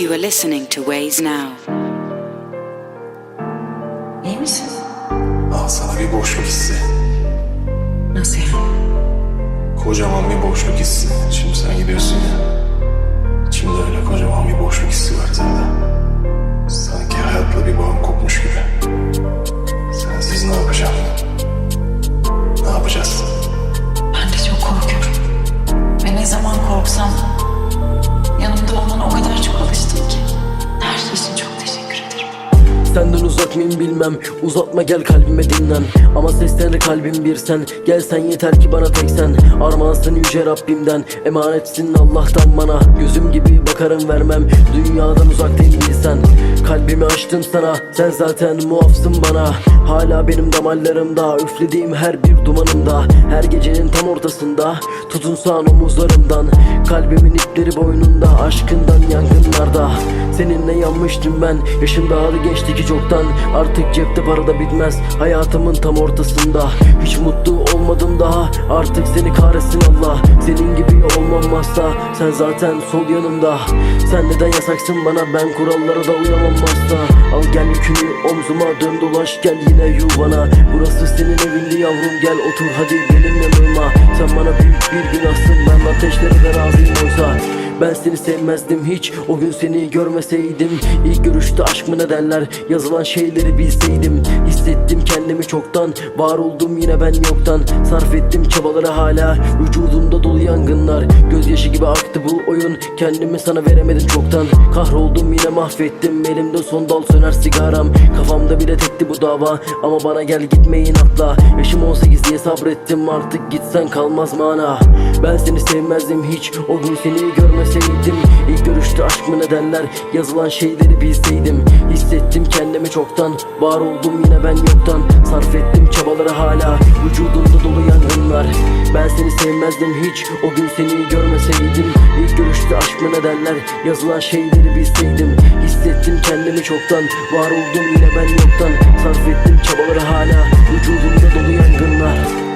You are listening to Ways Now. İyi misin? Al sana bir boşluk hissi. Nasıl yani? Kocaman bir boşluk hissi. Şimdi sen gidiyorsun ya. Senden uzak mıyım bilmem. Uzatma gel kalbime dinlen. Ama seslenir kalbim bir sen. Gel sen yeter ki bana tek sen. Armağansın yüce Rabbimden. Emanetsin Allah'tan bana. Gözüm gibi bakarım vermem. Dünyadan uzak değil bilsen Kalbimi açtım sana. Sen zaten muafsın bana. Hala benim damarlarımda. Üflediğim her bir dumanımda. Her gecenin tam ortasında. Tutunsan omuzlarımdan Kalbimin ipleri boynunda Aşkından yangınlarda. Seninle yanmıştım ben Yaşım daha da geçti ki çoktan. Artık cepte para da bitmez Hayatımın tam ortasında. Hiç mutlu olmadım daha Artık seni kahretsin Allah. Senin gibi olmam asla Sen zaten sol yanımda. Sen neden yasaksın bana Ben kurallara da uyamam asla. Al gel yükünü omzuma dön dolaş Gel yine yuvana Burası senin evindi yavrum Gel otur hadi benim yanıma Sen bana büyük bir günahsın Ben ateşlere de razıyım oysa ben seni sevmezdim hiç O gün seni görmeseydim. İlk görüşte aşk mı ne derler Yazılan şeyleri bilseydim. Hissettim kendimi çoktan Var oldum yine ben yoktan. Sarf ettim çabaları hala Vücudumda dolu yangınlar Gözyaşı gibi aktı bu oyun. Kendimi sana veremedim çoktan. Kahroldum yine mahvettim. Elimde son dal söner sigaram. Kafamda bile tekti bu dava. Ama bana gel gitmeyin atla. Yaşım 18 diye sabrettim. Artık gitsen kalmaz mana. Ben seni sevmezdim hiç. O gün seni görmeseydim. İlk görüşte aşk mı ne derler? Yazılan şeyleri bilseydim. Hissettim kendimi çoktan. Var oldum yine ben yoktan. Sarf ettim çabaları hala. Vücudumda dolu yangınlar Ben seni sevmezdim hiç. O gün seni görmeseydim. İlk görüşte aşk mı ne derler? Yazılan şeyleri bilseydim. Hissettim kendimi çoktan. Var oldum yine ben yoktan. Sarf ettim çabaları hala. Vücudumda dolu yangınlar